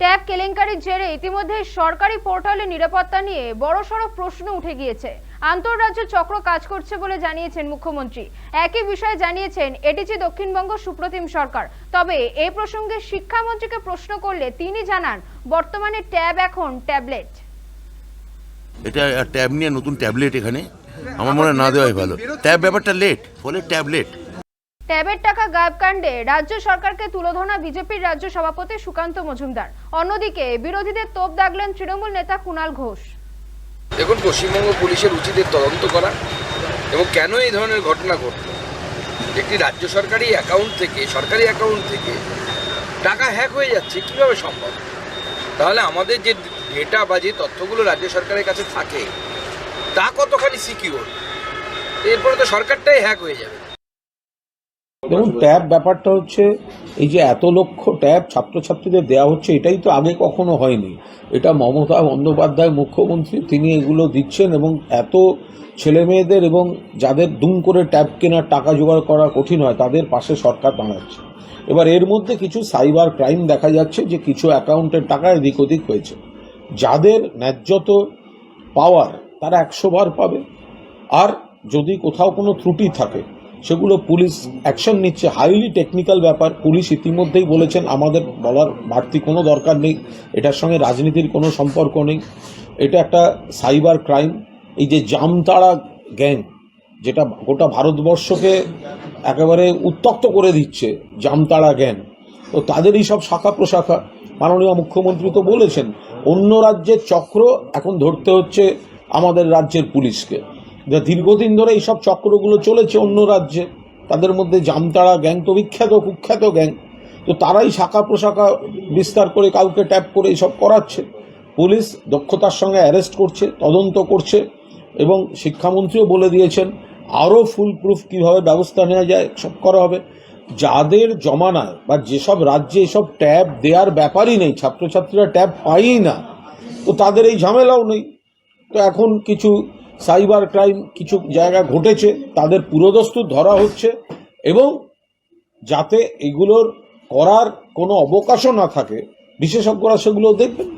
Tab কেলেঙ্কারির জেরে ইতিমধ্যে সরকারি পোর্টালে নিরাপত্তা নিয়ে বড়সড় প্রশ্ন উঠে গিয়েছে। আন্তঃরাজ্য চক্র কাজ করছে বলে জানিয়েছেন মুখ্যমন্ত্রী। একই বিষয়ে জানিয়েছেন এডিজি দক্ষিণবঙ্গ সুপ্রতিম সরকার। তবে এই প্রসঙ্গে শিক্ষামন্ত্রীকে প্রশ্ন করলে তিনি জানান, বর্তমানে ট্যাব এখন ট্যাবলেট। এটা ট্যাব নিয়ে নতুন ট্যাবলেট এখানে। আমার মনে না দেওয়াই ভালো। ট্যাব ব্যাপারটা লেট ফলে ট্যাবলেট। ট্যাবের টাকা গায়েব কাণ্ডে রাজ্য সরকারকে তুলোধনা বিজেপির রাজ্য সভাপতি সুকান্ত মজুমদার। অন্যদিকে বিরোধীদের তোপ দাগলেন তৃণমূল নেতা কুণাল ঘোষ। দেখুন, পশ্চিমবঙ্গ পুলিশের উচিত তদন্ত করা এবং কেন এই ধরনের ঘটনা ঘটল। একটি রাজ্য সরকারি অ্যাকাউন্ট থেকে, সরকারি অ্যাকাউন্ট থেকে টাকা হ্যাক হয়ে যাচ্ছে, কীভাবে সম্ভব? তাহলে আমাদের যে ডেটা বা যে তথ্যগুলো রাজ্য সরকারের কাছে থাকে, তা কতখানি সিকিউর এরপরে তো সরকারটাই হ্যাক হয়ে যাবে। দেখুন ট্যাব ব্যাপারটা হচ্ছে এই যে এত লক্ষ ট্যাব ছাত্রছাত্রীদের দেওয়া হচ্ছে এটাই তো আগে কখনো হয়নি। এটা মমতা বন্দ্যোপাধ্যায় মুখ্যমন্ত্রী তিনি এগুলো দিচ্ছেন এবং এত ছেলে মেয়েদের এবং যাদের দুম করে ট্যাব কেনার টাকা জোগাড় করা কঠিন হয় তাদের পাশে সরকার দাঁড়াচ্ছে। এবার এর মধ্যে কিছু সাইবার ক্রাইম দেখা যাচ্ছে যে কিছু অ্যাকাউন্টের টাকা এদিক ওদিক হয়েছে। যাদের ন্যায্যত পাওয়ার তারা একশো বার পাবে। আর যদি কোথাও কোনো ত্রুটি থাকে সেগুলো পুলিশ অ্যাকশন নিচ্ছে। হাইলি টেকনিক্যাল ব্যাপার। পুলিশ ইতিমধ্যেই বলেছেন, আমাদের বলার বাড়তি কোনো দরকার নেই। এটার সঙ্গে রাজনীতির কোনো সম্পর্ক নেই। এটা একটা সাইবার ক্রাইম এই যে জামতাড়া গ্যাং যেটা গোটা ভারতবর্ষকে একেবারে উত্তক্ত করে দিচ্ছে, জামতাড়া গ্যাং তো তাদের এই সব শাখা প্রশাখা। মাননীয় মুখ্যমন্ত্রী তো বলেছেন, অন্য রাজ্যের চক্র এখন ধরতে হচ্ছে আমাদের রাজ্যের পুলিশকে। যে দীর্ঘদিন ধরে এইসব চক্রগুলো চলেছে অন্য রাজ্যে, তাদের মধ্যে জামতাড়া গ্যাং তো বিখ্যাত, কুখ্যাত গ্যাং। তো তারাই শাখা প্রশাখা বিস্তার করে কাউকে ট্যাপ করে এইসব করাচ্ছে। পুলিশ দক্ষতার সঙ্গে অ্যারেস্ট করছে, তদন্ত করছে এবং শিক্ষামন্ত্রীও বলে দিয়েছেন, আরও ফুল প্রুফ কীভাবে ব্যবস্থা নেওয়া যায়, সব করা হবে। যাদের জমানায় বা যেসব রাজ্যে এসব ট্যাব দেওয়ার ব্যাপারই নেই, ছাত্রছাত্রীরা ট্যাব পায়ই না, তো তাদের এই ঝামেলাও নেই। তো এখন কিছু সাইবার ক্রাইম কিছু জায়গা ঘটেছে, তাদের পুরোদস্তু ধরা হচ্ছে এবং যাতে এগুলোর করার কোনো অবকাশও না থাকে, বিশেষজ্ঞরা সেগুলো দেখবেন।